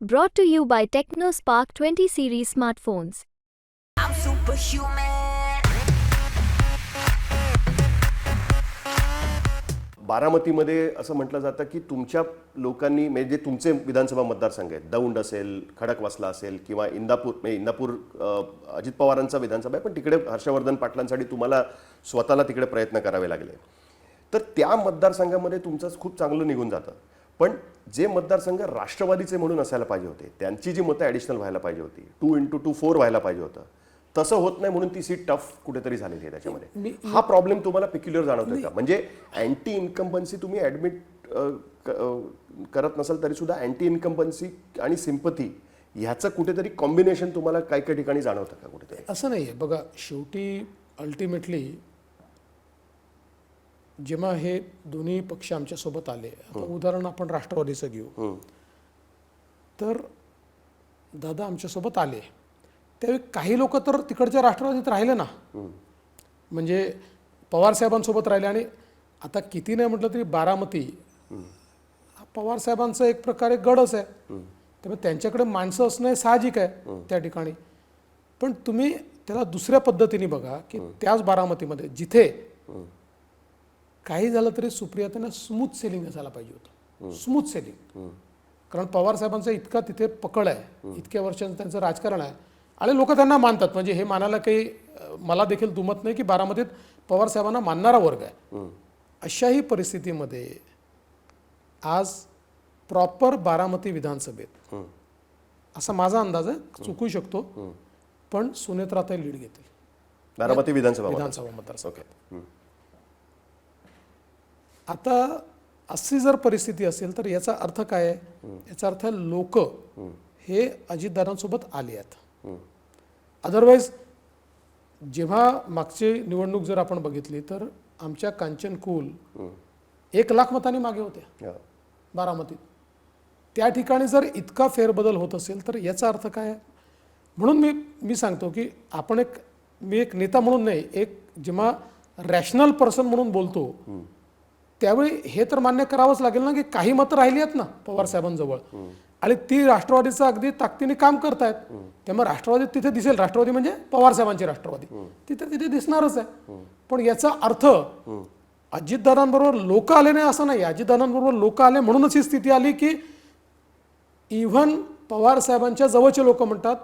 Brought to you by TechnoSpark 20 series smartphones. I'm superhuman. बारामतीमध्ये असं म्हटलं जातं की तुमच्या लोकांनी म्हणजे जे तुमचे विधानसभा मतदारसंघ आहेत दौंड असेल खडकवासला असेल किंवा इंदापूर म्हणजे इंदापूर अ, अजित पवारांचा विधानसभा आहे पण तिकडे हर्षवर्धन पाटलांसाठी तुम्हाला स्वतःला तिकडे प्रयत्न करावे लागले तर त्या मतदारसंघामध्ये तुमचं खूप चांगलं निघून जातं पण जे मतदारसंघ राष्ट्रवादीचे म्हणून असायला पाहिजे होते त्यांची जी मतं ॲडिशनल व्हायला पाहिजे होती टू इंटू टू फोर व्हायला पाहिजे होतं तसं होत नाही म्हणून ती सीट टफ कुठेतरी झालेली आहे त्याच्यामध्ये. हा प्रॉब्लेम तुम्हाला पिक्युलर जाणवतोय का? म्हणजे अँटी इन्कम्पन्सी तुम्ही ऍडमिट करत नसाल तरी सुद्धा अँटी इन्कम्पन्सी आणि सिम्पथी ह्याचं कुठेतरी कॉम्बिनेशन तुम्हाला काही काही ठिकाणी जाणवतं का कुठेतरी? असं नाही आहे बघा शेवटी अल्टिमेटली जेव्हा हे दोन्ही पक्ष आमच्यासोबत आले आता उदाहरण आपण राष्ट्रवादीचं घेऊ. तर दादा आमच्यासोबत आले. त्यावेळी काही लोक तर तिकडच्या राष्ट्रवादीत राहिले ना. म्हणजे पवार साहेबांसोबत राहिले आणि आता किती नाही म्हटलं तरी बारामती. हा. पवार साहेबांचा एक प्रकारे गडच आहे. त्यामुळे त्यांच्याकडे माणसं असणं हे साहजिक आहे त्या ठिकाणी. पण तुम्ही त्याला दुसऱ्या पद्धतीने बघा की त्याच बारामतीमध्ये जिथे काही झालं तरी सुप्रिया त्यांना स्मूथ सेलिंग असायला पाहिजे होतं. स्मूथ सेलिंग कारण पवार साहेबांचा इतका तिथे पकड आहे. इतक्या वर्षांचं त्यांचं राजकारण आहे. आणि लोक त्यांना मानतात. म्हणजे हे मानायला काही मला देखील दुमत नाही की बारामतीत पवार साहेबांना मानणारा वर्ग आहे. अशाही परिस्थितीमध्ये आज प्रॉपर बारामती विधानसभेत असा माझा अंदाज आहे. चुकू शकतो. पण सुनेत्राताई लीड घेतील. बारामती विधानसभा विधानसभा मतदारसंघ. ओके आता अशी जर परिस्थिती असेल तर याचा अर्थ काय आहे? याचा अर्थ लोक हे अजितदारांसोबत आले आहेत. अदरवाईज जेव्हा मागची निवडणूक जर आपण बघितली तर आमच्या कांचन कुल एक लाख मतांनी मागे होत्या. बारामतीत. त्या ठिकाणी जर इतका फेरबदल होत असेल तर याचा अर्थ काय आहे? म्हणून मी मी सांगतो की आपण एक मी एक नेता म्हणून नाही एक जेव्हा रॅशनल पर्सन म्हणून बोलतो त्यावेळी हे तर मान्य करावंच लागेल ना की काही मतं राहिली आहेत ना पवार साहेबांजवळ. आणि ती राष्ट्रवादीचं अगदी ताकदीने काम करतायत. त्यामुळे राष्ट्रवादी तिथे दिसेल. राष्ट्रवादी म्हणजे पवार साहेबांची राष्ट्रवादी. तिथे तिथे दिसणारच आहे. पण याचा अर्थ अजितदादांबरोबर लोक आले नाही असं नाही. अजितदादांबरोबर लोक आले म्हणूनच ही स्थिती आली की इव्हन पवार साहेबांच्या जवळचे लोक म्हणतात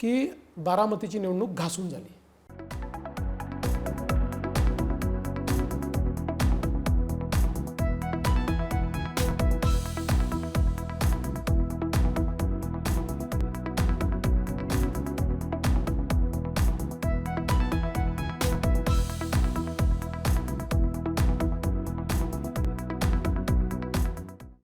की बारामतीची निवडणूक घासून झाली.